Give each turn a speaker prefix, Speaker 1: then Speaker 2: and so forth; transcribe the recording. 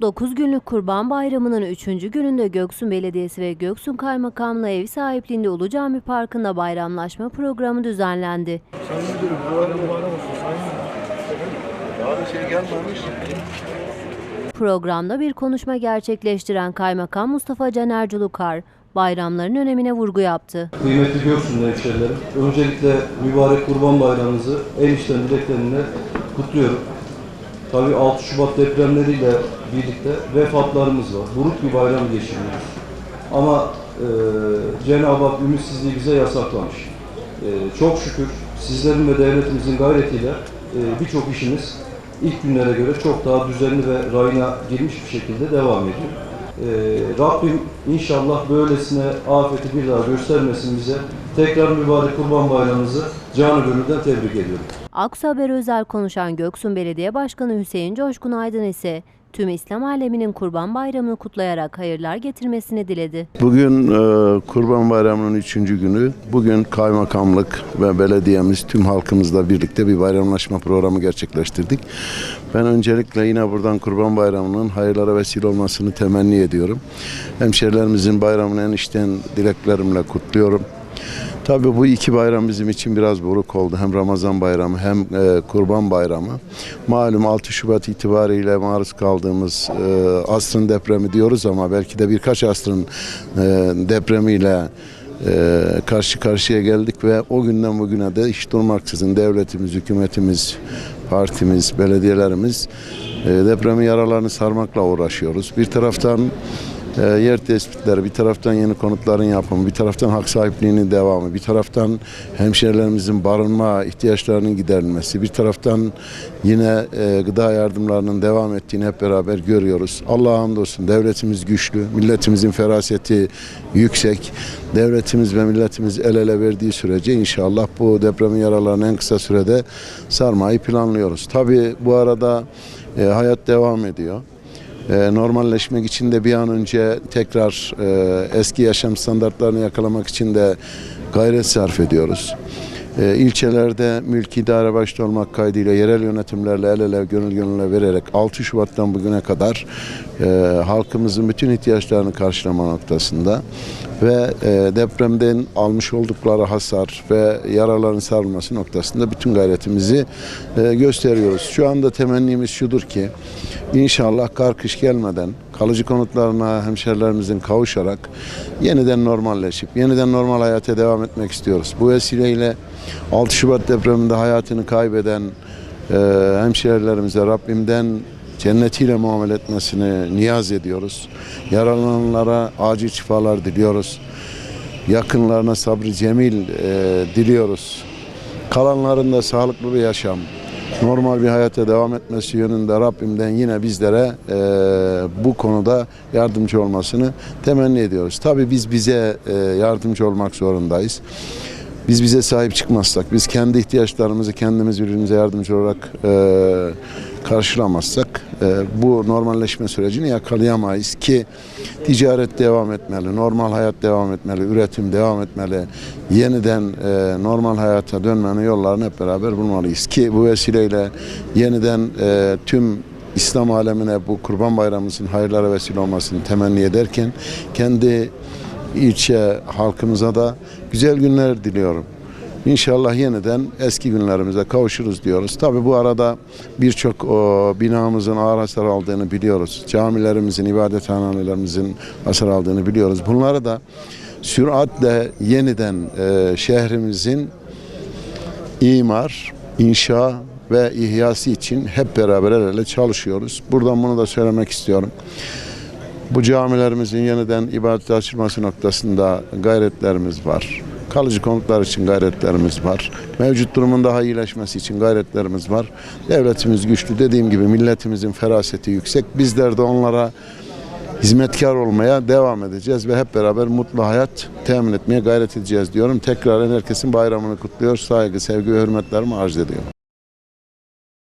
Speaker 1: 9 günlük Kurban Bayramı'nın 3. gününde Göksun Belediyesi ve Göksun Kaymakamlığı ev sahipliğinde Ulu Cami Parkı'nda bayramlaşma programı düzenlendi. Programda bir konuşma gerçekleştiren Kaymakam Mustafa Caner Culukar, bayramların önemine vurgu yaptı.
Speaker 2: Kıymetli Göksun hemşehrilerim, öncelikle mübarek Kurban Bayramınızı en içten dileklerimle kutluyorum. Tabii 6 Şubat depremleriyle birlikte vefatlarımız var. Buruk bir bayram geçiriyoruz. Ama e, Cenab-ı Hak ümitsizliği bize yasaklamış. E, çok şükür sizlerin ve devletimizin gayretiyle e, birçok işimiz ilk günlere göre çok daha düzenli ve rayına girmiş bir şekilde devam ediyor. Ee, Rabbim inşallah böylesine afeti bir daha göstermesin bize. Tekrar mübarek Kurban Bayramınızı canı gönülden tebrik ediyorum.
Speaker 1: Aksu Haber özel konuşan Göksun Belediye Başkanı Hüseyin Coşkun Aydın ise tüm İslam aleminin Kurban Bayramı'nı kutlayarak hayırlar getirmesini diledi.
Speaker 3: Bugün e, Kurban Bayramı'nın üçüncü günü. Bugün kaymakamlık ve belediyemiz tüm halkımızla birlikte bir bayramlaşma programı gerçekleştirdik. Ben öncelikle yine buradan Kurban Bayramı'nın hayırlara vesile olmasını temenni ediyorum. Hemşerilerimizin bayramını en içten dileklerimle kutluyorum. Tabii bu iki bayram bizim için biraz buruk oldu. Hem Ramazan bayramı hem e, Kurban bayramı. Malum 6 Şubat itibariyle maruz kaldığımız e, asrın depremi diyoruz ama belki de birkaç asrın e, depremiyle e, karşı karşıya geldik ve o günden bugüne de hiç durmaksızın devletimiz, hükümetimiz, partimiz, belediyelerimiz e, depremin yaralarını sarmakla uğraşıyoruz. Bir taraftan e, yer tespitleri, bir taraftan yeni konutların yapımı, bir taraftan hak sahipliğinin devamı, bir taraftan hemşehrilerimizin barınma ihtiyaçlarının giderilmesi, bir taraftan yine e, gıda yardımlarının devam ettiğini hep beraber görüyoruz. Allah'a hamdolsun devletimiz güçlü, milletimizin feraseti yüksek. Devletimiz ve milletimiz el ele verdiği sürece inşallah bu depremin yaralarını en kısa sürede sarmayı planlıyoruz. Tabii bu arada e, hayat devam ediyor. E, normalleşmek için de bir an önce tekrar e, eski yaşam standartlarını yakalamak için de gayret sarf ediyoruz. E, ilçelerde mülki idare başta olmak kaydıyla yerel yönetimlerle el ele gönül gönüle vererek 6 Şubat'tan bugüne kadar e, halkımızın bütün ihtiyaçlarını karşılama noktasında ve e, depremden almış oldukları hasar ve yaraların sarılması noktasında bütün gayretimizi e, gösteriyoruz. Şu anda temennimiz şudur ki inşallah kar kış gelmeden kalıcı konutlarına hemşerilerimizin kavuşarak yeniden normalleşip yeniden normal hayata devam etmek istiyoruz. Bu vesileyle 6 Şubat depreminde hayatını kaybeden e, hemşerilerimize Rabbimden cennetiyle muamele etmesini niyaz ediyoruz. Yaralananlara acil şifalar diliyoruz. Yakınlarına sabrı cemil e, diliyoruz. Kalanların da sağlıklı bir yaşam, normal bir hayata devam etmesi yönünde Rabbimden yine bizlere e, bu konuda yardımcı olmasını temenni ediyoruz. Tabii biz bize e, yardımcı olmak zorundayız. Biz bize sahip çıkmazsak, biz kendi ihtiyaçlarımızı kendimiz birbirimize yardımcı olarak e, karşılamazsak bu normalleşme sürecini yakalayamayız ki ticaret devam etmeli, normal hayat devam etmeli, üretim devam etmeli. Yeniden e, normal hayata dönmenin yollarını hep beraber bulmalıyız ki bu vesileyle yeniden e, tüm İslam alemine bu Kurban Bayramımızın hayırlara vesile olmasını temenni ederken kendi ilçe halkımıza da güzel günler diliyorum. İnşallah yeniden eski günlerimize kavuşuruz diyoruz. Tabi bu arada birçok binamızın ağır hasar aldığını biliyoruz. Camilerimizin, ibadethanelerimizin hasar aldığını biliyoruz. Bunları da süratle yeniden e, şehrimizin imar, inşa ve ihyası için hep beraber el ele çalışıyoruz. Buradan bunu da söylemek istiyorum. Bu camilerimizin yeniden ibadete açılması noktasında gayretlerimiz var. Kalıcı konutlar için gayretlerimiz var. Mevcut durumun daha iyileşmesi için gayretlerimiz var. Devletimiz güçlü. Dediğim gibi milletimizin feraseti yüksek. Bizler de onlara hizmetkar olmaya devam edeceğiz ve hep beraber mutlu hayat temin etmeye gayret edeceğiz diyorum. Tekrar herkesin bayramını kutluyor. Saygı, sevgi ve hürmetlerimi arz ediyorum.